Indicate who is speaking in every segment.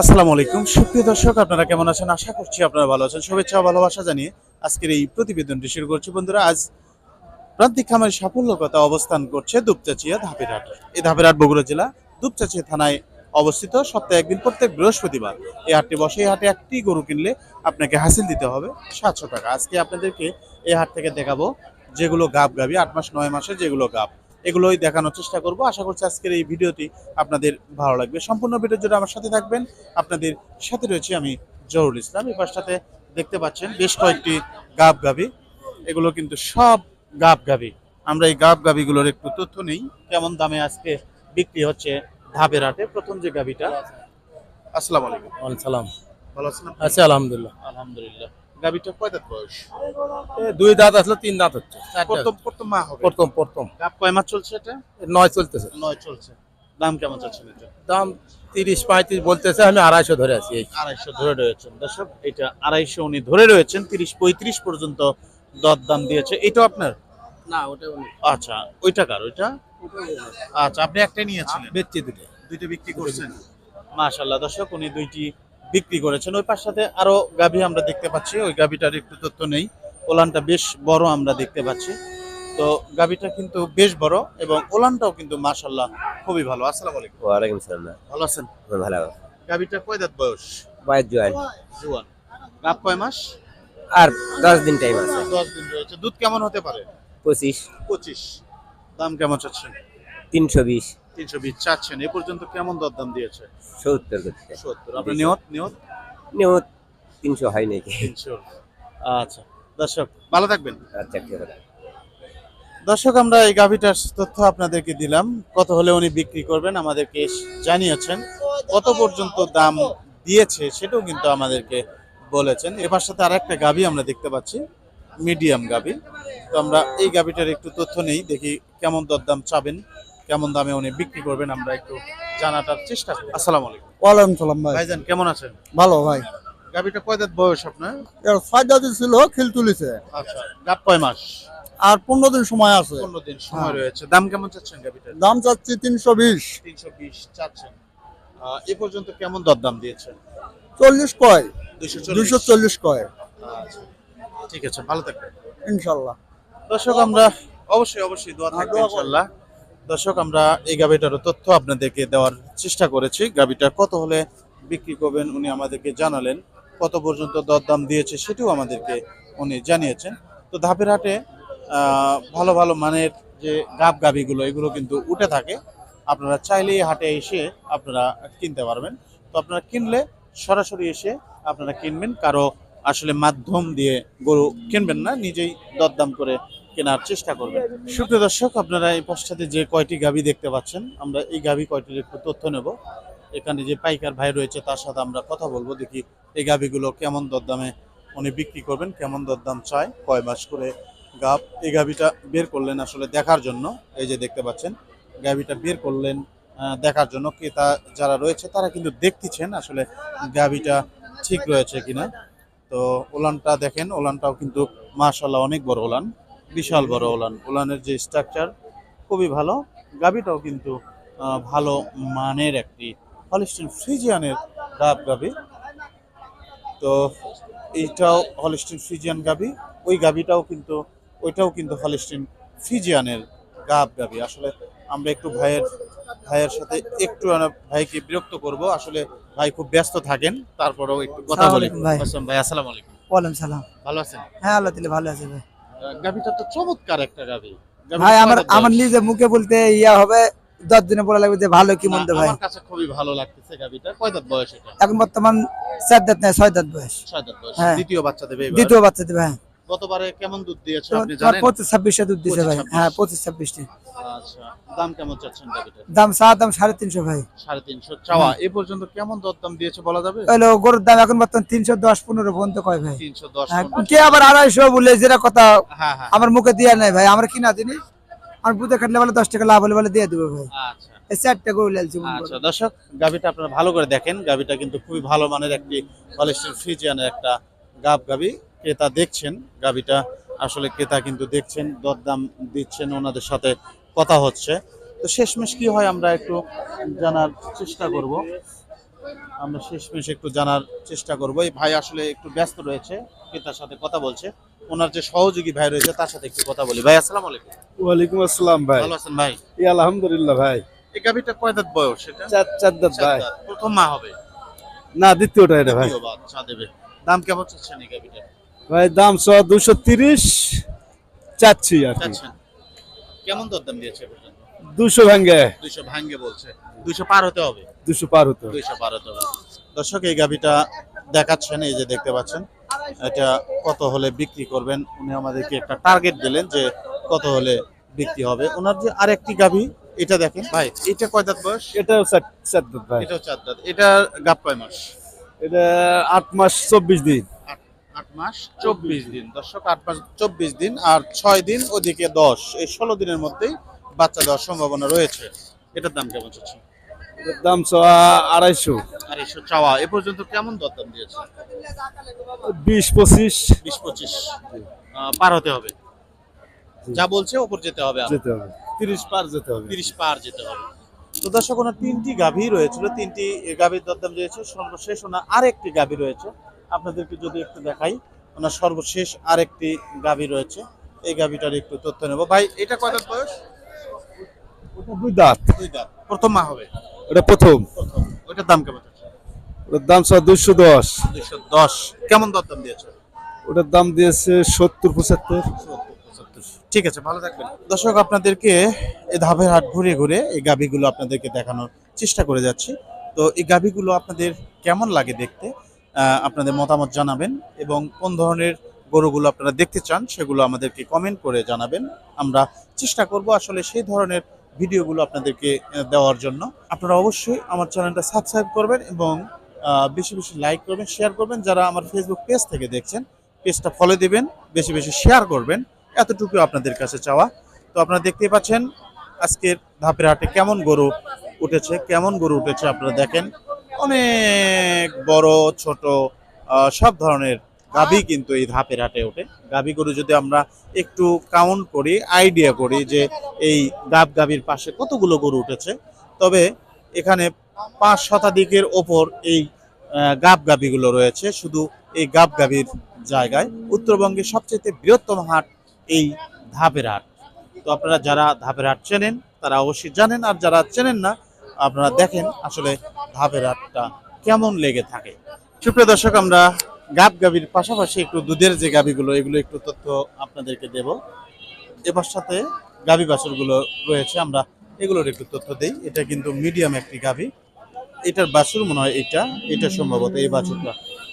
Speaker 1: আসসালামু আলাইকুম। সুপ্রিয় দর্শক, আপনারা কেমন আছেন? আশা করছি আপনারা ভালো আছেন। শুভেচ্ছা ও ভালোবাসা জানিয়ে আজকের এই প্রতিবেদনটি শুরু করছি। বন্ধুরা, আজ প্রান্তিক খামারের সাফল্য কথা অবস্থান করছে দুপচাচিয়া ধাপের হাট এই ধাপের হাট বগুড়া জেলা দুপচাচিয়া থানায় অবস্থিত। সপ্তাহে একদিন প্রত্যেক বৃহস্পতিবার এই হাটটি বসে। এই হাটে একটি গরু কিনলে আপনাকে হাসিল দিতে হবে সাতশো টাকা। আজকে আপনাদেরকে এই হাট থেকে দেখাবো যেগুলো গাব গাবি, আট মাস, নয় মাসে যেগুলো গাব, এগুলোই দেখানোর চেষ্টা করব। আশা করছি আজকের এই ভিডিওটি আপনাদের ভালো লাগবে। সম্পূর্ণ ভিডিও জুড়ে আমার সাথে থাকবেন। আপনাদের সাথে রয়েছে আমি জহুরুল ইসলাম। এই পাশটাতে দেখতে পাচ্ছেন বেশ কয়েকটি গাব গাবি। এগুলো কিন্তু সব গাব গাবি। আমরা এই গাব গাবিগুলোর একটু তথ্য নেই, কেমন দামে আজকে বিক্রি হচ্ছে ধাপের হাটে। প্রথম যে গাবিটা, আসসালামু আলাইকুম।
Speaker 2: সালাম।
Speaker 1: ভালো আছেন আপনি?
Speaker 2: আলহামদুলিল্লাহ।
Speaker 1: আলহামদুলিল্লাহ। গাবিটা কয় দাঁত বয়স
Speaker 2: দুই দাঁত আসলে তিন দাঁত হচ্ছে।
Speaker 1: প্রথম প্রথম মা হবে।
Speaker 2: প্রথম প্রথম।
Speaker 1: গাব কয় মাস চলছে এটা?
Speaker 2: নয় চলতেছে।
Speaker 1: নয় চলছে। দাম কেমন চাচ্ছেন এটা?
Speaker 2: দাম তিরিশ পঁয়ত্রিশ বলতেছে আমি আড়াইশো ধরে আছি
Speaker 1: আড়াইশো ধরে রয়েছেন। দর্শক এটা আড়াইশো উনি ধরে রয়েছেন তিরিশ পঁয়ত্রিশ পর্যন্ত দর দাম দিয়েছে। এটাও আপনার?
Speaker 2: না ওটা
Speaker 1: আচ্ছা ওইটা কার ওইটা? আচ্ছা আপনি একটাই নিয়েছিলেন?
Speaker 2: বেচছি দুটো।
Speaker 1: দুইটা বিক্রি করছেন। মাশাল্লাহ দর্শক উনি দুইটি বিক্রি করেছেন। ওই পাশটাতে আরও গাভী আমরা দেখতে পাচ্ছি। ওই গাভীটার একটু তথ্য নেই। ওলানটা বেশ বড় আমরা দেখতে পাচ্ছি। তো গাভীটা কিন্তু বেশ বড় এবং ওলানটাও কিন্তু মাশাল্লাহ খুবই ভালো। আসসালামু আলাইকুম।
Speaker 3: ওয়ালাইকুম
Speaker 1: ভালো আছেন?
Speaker 3: ভালো
Speaker 1: গাভীটা কয় দাঁত বয়স?
Speaker 3: বাইর জয়েন।
Speaker 1: জুয়ান। গাব কয় মাস?
Speaker 3: আর দশ দিন টাইম আছে।
Speaker 1: দশ দিন রয়েছে। দুধ কেমন হতে পারে?
Speaker 3: পঁচিশ।
Speaker 1: পঁচিশ। দাম কেমন চাচ্ছেন?
Speaker 3: তিনশো বিশ।
Speaker 1: তিনশো বিশ চাচ্ছেন। এ পর্যন্ত কেমন দর দাম দিয়েছে?
Speaker 3: সত্তর করতে
Speaker 1: সত্তর। আপনি নিয়ত নিয়ত
Speaker 3: নিয়ত তিনশো হয় নাকি
Speaker 1: তিনশো। আচ্ছা। দর্শক ভালো থাকবেন।
Speaker 3: আচ্ছা ঠিক আছে
Speaker 1: দর্শক আমরা এই গাভিটার তথ্য আপনাদেরকে দিলাম। কত হলে উনি বিক্রি করবেন আমাদেরকে জানিয়েছেন। কত পর্যন্ত দাম দিয়েছে সেটাও কিন্তু আমাদেরকে বলেছেন। এবার সাথে আর একটা গাভি আমরা দেখতে পাচ্ছি মিডিয়াম গাভি। তো আমরা এই গাভিটার একটু তথ্য নেই দেখি কেমন দরদাম চাবেন। কেমন দামে উনি বিক্রি করবেন আমরা একটু জানাটার চেষ্টা করি। আসসালামু আলাইকুম।
Speaker 4: ওয়ালাইকুম সালাম ভাই।
Speaker 1: ভাইজান কেমন আছেন?
Speaker 4: ভালো ভাই।
Speaker 1: গাভিটা কয় দাঁত বয়স আপনার?
Speaker 4: এর ছয় দাদি ছিল খিল তুলিছে।
Speaker 1: আচ্ছা গাব কয় মাস?
Speaker 4: আর পনেরো দিন সময় আছে।
Speaker 1: পনেরো দিন সময় রয়েছে। দাম কেমন চাচ্ছেন গাভিটার
Speaker 4: দাম চাচ্ছি তিনশো বিশ।
Speaker 1: তিনশো বিশ চাচ্ছেন। এ পর্যন্ত কেমন দরদাম দিয়েছেন?
Speaker 4: চল্লিশ কয়।
Speaker 1: দুইশো
Speaker 4: চল্লিশ। কয়।
Speaker 1: আচ্ছা ঠিক আছে ভালো থাকবেন।
Speaker 4: ইনশাল্লাহ।
Speaker 1: দর্শক আমরা অবশ্যই অবশ্যই দোয়া থাকবে
Speaker 4: দোয়া
Speaker 1: ইনশাল্লাহ। দর্শক, আমরা এই গাবিটারও তথ্য আপনাদেরকে দেওয়ার চেষ্টা করেছি। গাবিটা কত হলে বিক্রি করবেন উনি আমাদেরকে জানালেন। কত পর্যন্ত দরদাম দিয়েছে সেটিও আমাদেরকে উনি জানিয়েছেন। তো ধাপের হাটে ভালো ভালো মানের যে গাব গাবিগুলো এগুলো কিন্তু উঠে থাকে। আপনারা চাইলেই হাটে এসে আপনারা কিনতে পারবেন। তো আপনারা কিনলে সরাসরি এসে আপনারা কিনবেন। কারও আসলে মাধ্যম দিয়ে গরু কিনবেন না, নিজেই দরদাম করে কেনার চেষ্টা করবেন। সুপ্রিয় দর্শক, আপনারা এই পশ্চাতে যে কয়টি গাবি দেখতে পাচ্ছেন, আমরা এই গাবি কয়টির একটু তথ্য নেব। এখানে যে পাইকার ভাই রয়েছে, তার সাথে আমরা কথা বলব, দেখি এই গাবিগুলো কেমন দরদামে উনি বিক্রি করবেন, কেমন দরদাম চায়, কয় মাস করে গাব। এই গাবিটা বের করলেন আসলে দেখার জন্য, এই যে দেখতে পাচ্ছেন, গাবিটা বের করলেন দেখার জন্য। ক্রেতা যারা রয়েছে, তারা কিন্তু দেখতেছেন আসলে গাবিটা ঠিক রয়েছে কিনা। তো ওলানটা দেখেন, ওলানটাও কিন্তু মাশাল্লাহ অনেক বড় ওলান। বিশাল বড় ওলান ওলানের যে স্ট্রাকচার খুবই ভালো। গাবিটাও কিন্তু ভালো মানের একটি হলিস্টিন ফ্রিজিয়ানের গাব গাবি তো এইটাও হলিস্টিন ফ্রিজিয়ান গাবি ওই গাবিটাও কিন্তু ওইটাও কিন্তু হলিস্টিন ফ্রিজিয়ানের গাব গাবি আসলে আমরা একটু ভাইয়ের ভাইয়ের সাথে একটু ভাইকে বিরক্ত করব। আসলে ভাই খুব ব্যস্ত থাকেন তারপরেও একটু কথা বলি।
Speaker 5: আসসালামু ভাই।
Speaker 1: আসসালাম ভাই আসসালামু আলাইকুম।
Speaker 5: ওয়ালাইকুম সালাম।
Speaker 1: ভালো আছেন?
Speaker 5: হ্যাঁ আল্লাহ দিলে ভালো আছে ভাই।
Speaker 1: গাভিটা তো চমৎকার একটা গাভি।
Speaker 5: ভাই আমার আমার নিজে মুখে বলতে ইয়া হবে দশ দিনে বলা লাগবে যে ভালো কি মন্দ ভাই।
Speaker 1: আমার কাছে খুবই ভালো লাগতেছে কয় দাঁত বয়স এটা?
Speaker 5: এখন বর্তমান চার দাঁত নেই ছয় দাঁত বয়স।
Speaker 1: ছয় দাঁত বয়স।
Speaker 5: হ্যাঁ।
Speaker 1: দ্বিতীয় বাচ্চা দেবে
Speaker 5: দ্বিতীয় বাচ্চা দেবে হ্যাঁ।
Speaker 1: গতবারে কেমন দুধ দিয়েছে আপনি জানেন?
Speaker 5: পঁচিশ ছাব্বিশটা দুধ দিছে ভাই। হ্যাঁ পঁচিশ ছাব্বিশটি
Speaker 1: আচ্ছা দাম কেমন চাচ্ছেন গাভিটার
Speaker 5: দাম চা দাম সাড়ে তিনশো ভাই।
Speaker 1: সাড়ে তিনশো। চাওয়া এ পর্যন্ত কেমন দরদাম দিয়েছে বলা যাবে?
Speaker 5: হলো গরুর দাম এখন বর্তমান তিনশো দশ পনেরো পর্যন্ত কয় ভাই। হ্যাঁ, কে আবার আড়াইশো বলে যেটা কথা আমার মুখে দিয়া নাই ভাই। আমরা কিনা দিনি। আমার বুঝে কাটলে বলে দশ টাকা লাভ হলে বলে দিয়ে দেবো ভাই।
Speaker 1: আচ্ছা।
Speaker 5: চারটা গরু লালছি
Speaker 1: আচ্ছা দর্শক গাভিটা আপনারা ভালো করে দেখেন। গাভিটা কিন্তু খুবই ভালো মানের একটি হলিস্টিন ফ্রিজিয়ানের একটা গাব গাভি ক্রেতা দেখছেন গাভিটা আসলে ক্রেতা কিন্তু দেখছেন দরদাম দিচ্ছেন ওনাদের সাথে কথা হচ্ছে। তো শেষমেশ কি হয় আমরা একটু জানার চেষ্টা করব। আমরা শেষমেশ একটু জানার চেষ্টা করব। এই ভাই আসলে একটু ব্যস্ত রয়েছে ক্রেতার সাথে কথা বলছে। ওনার যে সহযোগী ভাই রয়েছে তার সাথে একটু কথা বলি। ভাই আসসালামু আলাইকুম।
Speaker 6: ওয়ালাইকুম আসসালাম ভাই।
Speaker 1: ভালো আছেন ভাই?
Speaker 6: ই আলহামদুলিল্লাহ ভাই।
Speaker 1: এই গাভিটা কয় দাঁত বয়স সেটা
Speaker 6: চার চার দাঁত ভাই।
Speaker 1: প্রথম মা হবে।
Speaker 6: না দ্বিতীয়টা এটা ভাই।
Speaker 1: দেবে। দাম কেমন চাচ্ছেন এই গাভিটা
Speaker 6: ভাই দাম ছ দুশো তিরিশ চাচ্ছি আর কি।
Speaker 1: চাচ্ছেন। কেমন দরদাম দিয়েছে
Speaker 6: দুশো ভাঙ্গে।
Speaker 1: দুইশো ভাঙ্গে বলছে। দুইশো পার হতে হবে?
Speaker 6: দুশো পার হতো
Speaker 1: দুইশো পার হতে হবে। দর্শক এই গাভিটা দেখাচ্ছেন এই যে দেখতে পাচ্ছেন। এটা কত হলে বিক্রি করবেন? উনি আমাদেরকে একটা টার্গেট দিলেন যে কত হলে বিক্রি হবে। ওনার যে আরেকটি গাভি এটা দেখেন। ভাই এটা কয় দাঁত বয়স?
Speaker 6: এটাও চার দাঁত ভাই।
Speaker 1: এটাও চার দাঁত। এটা গাপ কয় মাস?
Speaker 6: এটা আট মাস চব্বিশ দিন।
Speaker 1: আট মাস চব্বিশ দিন। দর্শক আট মাস চব্বিশ দিন আর ছয় দিন ওদিকে দশ। এই ষোলো দিনের মধ্যেই বাচ্চা দেওয়ার সম্ভাবনা রয়েছে। এটার দাম কেমন চাচ্ছে
Speaker 6: এটার দাম ছ আড়াইশো।
Speaker 1: এসব চাওয়া। এ পর্যন্ত কেমন দরদাম দিয়েছে?
Speaker 6: বিশ পঁচিশ।
Speaker 1: বিশ পঁচিশ। পার হতে হবে। যা বলছে ওপর যেতে হবে আরও।
Speaker 6: যেতে হবে। তিরিশ পার যেতে হবে।
Speaker 1: তিরিশ পার যেতে হবে। তো দর্শক ওনার তিনটি গাভী রয়েছিল। তিনটি গাভীর দরদাম রয়েছে সর্বশেষ ওনার আরেকটি গাভী রয়েছে আপনাদেরকে যদি একটু দেখাই ওনার সর্বশেষ আরেকটি গাভী রয়েছে। এই গাভীটার একটু তথ্য নেব। ভাই এটা কয় দাঁত বয়স?
Speaker 6: ওটা দুই দাঁত।
Speaker 1: দুই দাঁত। প্রথম মা হবে?
Speaker 6: ওটা প্রথম।
Speaker 1: প্রথম। ওইটার দাম কেমন
Speaker 6: ওটার দাম ছ দুশো দশ।
Speaker 1: দুইশো দশ। কেমন দরদাম দিয়েছে?
Speaker 6: ওটার দাম দিয়েছে সত্তর পঁচাত্তর।
Speaker 1: ঠিক আছে ভালো থাকবেন। দর্শক আপনাদেরকে এই ধাপের হাট ঘুরে ঘুরে এই গাভীগুলো আপনাদেরকে দেখানোর চেষ্টা করে যাচ্ছি। তো এই গাভীগুলো আপনাদের কেমন লাগে দেখতে? আপনাদের মতামত জানাবেন এবং কোন ধরনের গরুগুলো আপনারা দেখতে চান সেগুলো আমাদেরকে কমেন্ট করে জানাবেন। আমরা চেষ্টা করব আসলে সেই ধরনের ভিডিওগুলো আপনাদেরকে দেওয়ার জন্য। আপনারা অবশ্যই আমার চ্যানেলটা সাবস্ক্রাইব করবেন এবং বেশি বেশি লাইক করবেন শেয়ার করবেন। যারা আমার ফেসবুক পেজ থেকে দেখছেন পেজটা ফলো দিবেন, বেশি বেশি শেয়ার করবেন। এতটুকু আপনাদের কাছে চাওয়া। তো আপনারা দেখতেই পাচ্ছেন, আজকের ধাপের হাটে কেমন গরু উঠেছে, কেমন গরু উঠেছে আপনারা দেখেন। অনেক বড়, ছোট সব ধরনের গাভী কিন্তু এই ধাপের হাটে ওঠে। গাভী গরু যদি আমরা একটু কাউন্ট করি আইডিয়া করি যে এই গাব গাভীর পাশে কতগুলো গরু উঠেছে, তবে এখানে পাঁচ শতাধিকের ওপর এই গাব গাভীগুলো রয়েছে। শুধু এই গাব গাভীর জায়গায়। উত্তরবঙ্গের সবচেয়ে বৃহত্তম হাট এই ধাপের হাট। তো আপনারা যারা ধাপের হাট চেনেন, তারা অবশ্যই জানেন। আর যারা চেনেন না, আপনারা দেখেন আসলে ধাপের হাটটা কেমন লেগে থাকে? সুপ্রিয় দর্শক আমরা গাব গাভীর পাশাপাশি একটু দুধের যে গাভীগুলো এগুলো একটু তথ্য আপনাদেরকে দেব। এবার সাথে গাভী বাছুরগুলো রয়েছে আমরা এগুলোর একটু তথ্য দিই। এটা কিন্তু মিডিয়াম একটি গাভী। এটার বাছুর মনে হয় এটা এটা সম্ভবত এই বাছুরটা।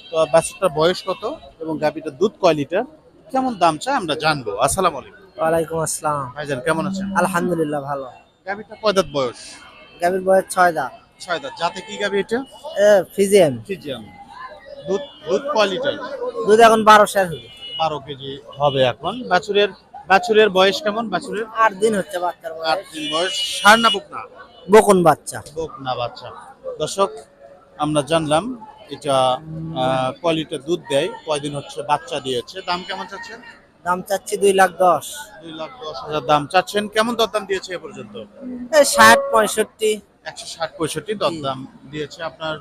Speaker 1: তো বাছুরটার বয়স কত এবং গাভীটার দুধ কয় লিটার? কেমন দাম চায় আমরা জানব। আসসালাম আলাইকুম।
Speaker 5: ওয়ালাইকুম আসসালাম।
Speaker 1: ভাইজান কেমন আছেন?
Speaker 5: আলহামদুলিল্লাহ ভালো।
Speaker 1: গাভীটা কয় দাঁত বয়স?
Speaker 5: গাভীর বয়স ছয় দাঁত।
Speaker 1: ছয় দাঁত। যাতে কি গাভী এটা?
Speaker 5: এ ফিজিয়াম
Speaker 1: ফিজিয়াম দুধ দুধ কয় লিটার
Speaker 5: দুধ এখন বারো শেষ হবে।
Speaker 1: বারো কেজি হবে এখন। বাছুরের বাছুরের বয়স কেমন? বাছুরের?
Speaker 5: আট দিন হচ্ছে বাচ্চার
Speaker 1: আট দিন বয়স। সার না বুক না?
Speaker 5: বকুন বাচ্চা।
Speaker 1: বুক না বাচ্চা। দর্শক আমরা জানলাম এটা আহ, কয় লিটার দুধ দেয়। কয়দিন হচ্ছে বাচ্চা দিয়েছে। দাম কেমন চাচ্ছেন?
Speaker 5: দাম চাচ্ছি দুই লাখ দশ।
Speaker 1: দুই লাখ দশ হাজার দাম চাচ্ছেন। কেমন দরদাম দিয়েছে এ পর্যন্ত?
Speaker 5: ষাট পঁয়ষট্টি।
Speaker 1: একশো ষাট পঁয়ষট্টি দরদাম দিয়েছে। আপনার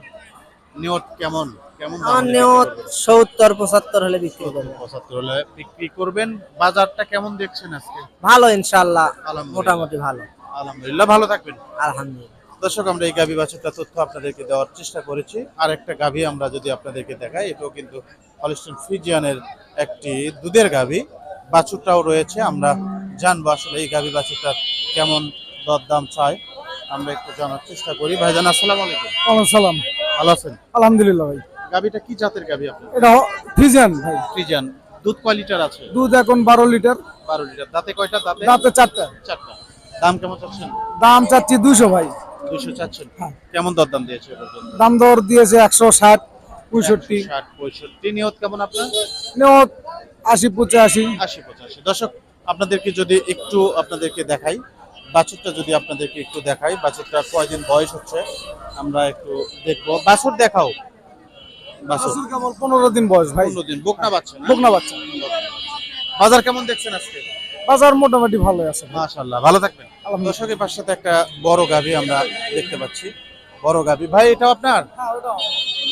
Speaker 1: নিয়ত কেমন? কেমন
Speaker 5: নিয়ত সত্তর পঁচাত্তর হলে বিক্রি করব
Speaker 1: পঁচাত্তর হলে বিক্রি করবেন। বাজারটা কেমন দেখছেন আজকে?
Speaker 5: ভালো ইনশাল্লাহ। মোটামুটি ভালো।
Speaker 1: আলহামদুলিল্লাহ ভালো থাকবেন।
Speaker 5: আলহামদুলিল্লাহ।
Speaker 1: দর্শক আমরা এই গাভী বাছুরটা তথ্য আপনাদেরকে দেওয়ার চেষ্টা করেছি। আর একটা গাভী আমরা যদি আপনাদেরকে দেখাই এটাও কিন্তু হলিস্টন ফ্রিজিয়ানের একটি দুধের গাভী। বাছুরটাও রয়েছে আমরা জানব আসলে এই গাভী বাছুরটার কেমন দরদাম চাই। আমরা একটু জানার চেষ্টা করি। ভাইজান আসসালামু আলাইকুম।
Speaker 4: সালাম।
Speaker 1: ভালো আছেন?
Speaker 4: আলহামদুলিল্লাহ ভাই।
Speaker 1: গাভীটা কি জাতের গাবি আপনার?
Speaker 4: এটা ফ্রিজিয়ান ভাই।
Speaker 1: ফ্রিজিয়ান। দুধ কয় লিটার আছে?
Speaker 4: দুধ এখন বারো লিটার।
Speaker 1: বারো লিটার। দাঁতে কয়টা? দাঁতে?
Speaker 4: দাঁতে চারটা।
Speaker 1: চারটা। দাম কেমন চাচ্ছেন?
Speaker 4: দাম চাচ্ছি দুশো ভাই।
Speaker 1: দুইশো চাচ্ছেন।
Speaker 4: হ্যাঁ।
Speaker 1: কেমন দরদাম দিয়েছে পর্যন্ত
Speaker 4: দাম দর দিয়েছে একশো ষাট পঁয়ষট্টি।
Speaker 1: ষাট পঁয়ষট্টি। নিয়ত কেমন আপনার?
Speaker 4: নিয়ত আশি পঁচাশি।
Speaker 1: আশি পঁচাশি। দর্শক আপনাদেরকে যদি একটু আপনাদেরকে দেখাই বাছুরটা যদি আপনাদেরকে একটু দেখাই বাছুরটা কয়দিন বয়স হচ্ছে আমরা একটু দেখব। বাছুর দেখাও। বাছুর।
Speaker 4: কেবল পনেরো দিন বয়স ভাই।
Speaker 1: পনেরো দিন। বোকনা বাচ্চা?
Speaker 4: বকনা বাচ্চা।
Speaker 1: বাজার কেমন দেখছেন আজকে?
Speaker 4: বাজার মোটামুটি ভালোই আছে
Speaker 1: মাশাল্লাহ ভালো থাকবেন। দর্শকের পাশে সাথে একটা বড় গাভী আমরা দেখতে পাচ্ছি। বড় গাভি। ভাই এটা আপনার?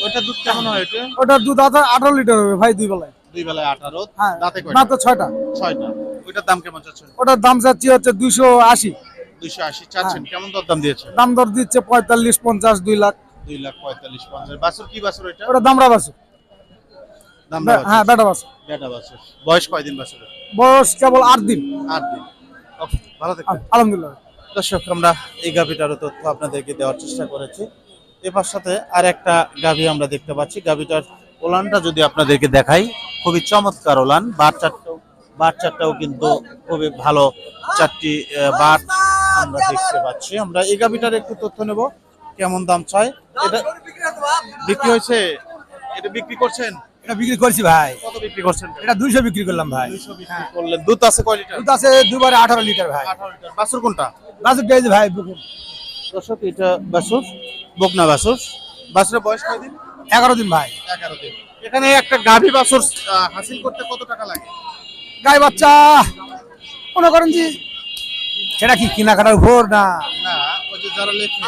Speaker 1: ওইটা দুধ কেমন হয় এটা
Speaker 4: ওটার দুধ আঠারো লিটার হবে ভাই দুই বেলায়।
Speaker 1: দুই বেলায় আঠারো।
Speaker 4: হ্যাঁ
Speaker 1: দাঁতে
Speaker 4: ছয়টা।
Speaker 1: ছয়টা। ওইটার দাম কেমন চাচ্ছেন?
Speaker 4: ওটার দাম চাচ্ছি হচ্ছে দুইশো আশি।
Speaker 1: দুইশো আশি চাচ্ছেন কেমন দর দাম
Speaker 4: দাম দর দিচ্ছে পঁয়তাল্লিশ পঞ্চাশ দুই লাখ।
Speaker 1: দুই লাখ পঁয়তাল্লিশ পঞ্চাশ। বাছুর কি বাছুর ওইটা
Speaker 4: ওটা দামরা হ্যাঁ বেটা
Speaker 1: বেটা বাছুর। বয়স কয়দিন বাছুরের?
Speaker 4: বয়স কেবল আট দিন।
Speaker 1: আট দিন। ভালো থাকবেন।
Speaker 4: আলহামদুলিল্লাহ।
Speaker 1: দর্শক আমরা এই গাভিটারও তথ্য আপনাদেরকে দেওয়ার চেষ্টা করেছি। এবার সাথে আর একটা গাভি আমরা দেখতে পাচ্ছি। গাভিটার ওলানটা যদি আপনাদেরকে দেখাই খুবই চমৎকার ওলান। বার চারটাও কিন্তু খুবই ভালো চারটি বার। আমরা দেখতে পাচ্ছি। আমরা এই গাভিটার একটু তথ্য নেব কেমন দাম চাই। এটা বিক্রি হয়েছে? এটা বিক্রি করছেন?
Speaker 5: এটা বিক্রি করছি ভাই।
Speaker 1: কত বিক্রি করছেন?
Speaker 5: এটা দুইশো বিক্রি করলাম ভাই।
Speaker 1: দুইশো বিক্রি করলেন। দুধ আছে কয় লিটার?
Speaker 5: দুধ আছে দুবারে আঠারো লিটার ভাই।
Speaker 1: আঠারো লিটার। বাছুর কোনটা?
Speaker 5: ভাই বুকুন
Speaker 1: দর্শক এটা বাসুর বকনা বাসুর বাসুরের বয়স কয়দিন
Speaker 5: এগারো দিন ভাই।
Speaker 1: এগারো দিন। এখানে একটা গাভী বাছুর হাসিল করতে কত টাকা লাগে?
Speaker 5: গাই বাচ্চা মনে করেন যে সেটা কি কেনাকাটার উপর না?
Speaker 1: না ওই যে যারা লেখে।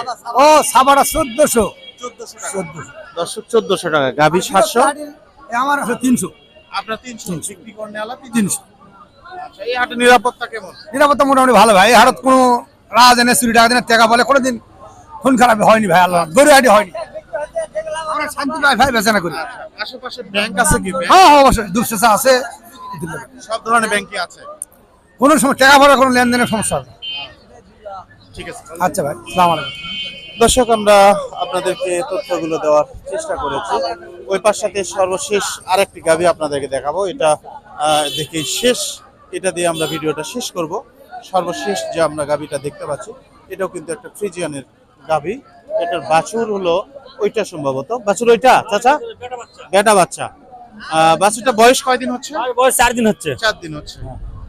Speaker 5: ও সাবাটা চোদ্দশো।
Speaker 1: দর্শক চোদ্দশো টাকা। গাভী সাতশো।
Speaker 5: আমার আছে তিনশো।
Speaker 1: আপনার তিনশো। বিক্রি আচ্ছা এই হাটে নিরাপত্তা কেমন?
Speaker 5: নিরাপত্তা মোটামুটি ভালো ভাই। হারত কোনো রাজ এনে চুরি টাকা দিনে টাকা বলে কোনোদিন খুন খারাপ হয়নি ভাই আল্লাহ। গরু হাটি হয়নি। আমরা শান্তি পাই ভাই বেচানা করি।
Speaker 1: আচ্ছা, আশেপাশে ব্যাংক আছে কি?
Speaker 5: হ্যাঁ হ্যাঁ, অবশ্যই। দুঃশেষা আছে।
Speaker 1: সব ধরনের ব্যাংকই আছে।
Speaker 5: কোনো সময় টাকা ভরা কোনো লেনদেনের সমস্যা।
Speaker 1: ঠিক আছে
Speaker 5: আচ্ছা ভাই সালাম আলাইকুম।
Speaker 1: দর্শক আমরা আপনাদেরকে তথ্যগুলো দেওয়ার চেষ্টা করেছি। ওই পাশাতে সর্বশেষ আরেকটি গাভি আপনাদেরকে দেখাবো। এটা দেখে শেষ। এটা দিয়ে আমরা ভিডিওটা শেষ করব। সর্বশেষ যে আমরা গাভিটা দেখতে পাচ্ছি এটাও কিন্তু একটা ফ্রিজিয়ানের গাভি। এটার বাছুর হলো ওইটা সম্ভবত। বাছুর ওইটা চাচা? বেটা বাচ্চা। আহ, বাছুরটা বয়স কয়দিন হচ্ছে?
Speaker 7: বয়স চার দিন হচ্ছে।
Speaker 1: চার দিন হচ্ছে।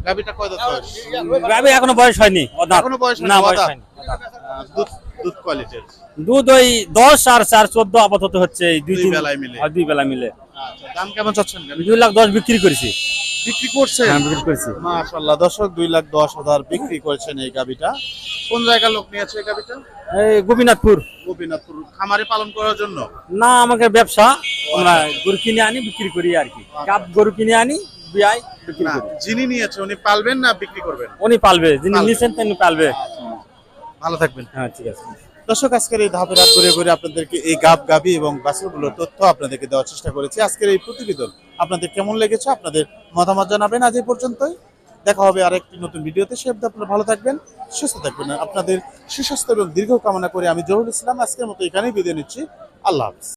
Speaker 1: গাভিটা কয় দাঁত বয়স?
Speaker 7: গাভী এখনও বয়স হয়নি
Speaker 1: এখনও বয়স
Speaker 7: না বয়স হয়নি
Speaker 1: দুধ দুধ কোয়ালিটির
Speaker 7: দুধ ওই দশ আর চার চোদ্দ আপাতত হচ্ছে এই দুই
Speaker 1: দুই
Speaker 7: তিন
Speaker 1: বেলায় মিলে।
Speaker 7: আর দুই বেলা মিলে।
Speaker 1: আচ্ছা দাম কেমন চাচ্ছেন গাভি?
Speaker 7: দুই লাখ দশ বিক্রি করেছি।
Speaker 1: বিক্রি করছেন?
Speaker 7: হ্যাঁ বিক্রি করেছি।
Speaker 1: মাশাল্লাহ দর্শক দুই লাখ দশ হাজার বিক্রি করেছেন এই গাবিটা কোন জায়গার লোক নিয়েছে এই গাবিটা
Speaker 7: এই গোপীনাথপুর।
Speaker 1: গোপীনাথপুর খামারে পালন করার জন্য?
Speaker 7: না আমাকে ব্যবসা আমরা গরু কিনে আনি বিক্রি করি আর কি। গাব গরু কিনে আনি বিয়াই। বিক্রি
Speaker 1: না
Speaker 7: করি
Speaker 1: যিনি নিয়েছে উনি পালবেন না বিক্রি করবেন?
Speaker 7: উনি পালবে যিনি
Speaker 1: পালবে।
Speaker 7: তিনি পালবে।
Speaker 1: ভালো থাকবেন।
Speaker 7: হ্যাঁ ঠিক আছে।
Speaker 1: দর্শক আজকের এই ধাপে রাত ঘুরে ঘুরে আপনাদেরকে এই গাব গাবি এবং বাছুরগুলোর তথ্য আপনাদেরকে দেওয়ার চেষ্টা করেছি। আজকের এই প্রতিবেদন আপনাদের কেমন লেগেছে আপনাদের মতামত জানাবেন আজ এই পর্যন্তই। দেখা হবে আরেকটি নতুন ভিডিওতে। সে আপনারা ভালো থাকবেন সুস্থ থাকবেন। আপনাদের সুস্বাস্থ্য এবং দীর্ঘ কামনা করে আমি জহুরুল ইসলাম আজকের মতো এখানেই বিদায় নিচ্ছি। আল্লাহ হাফিজ।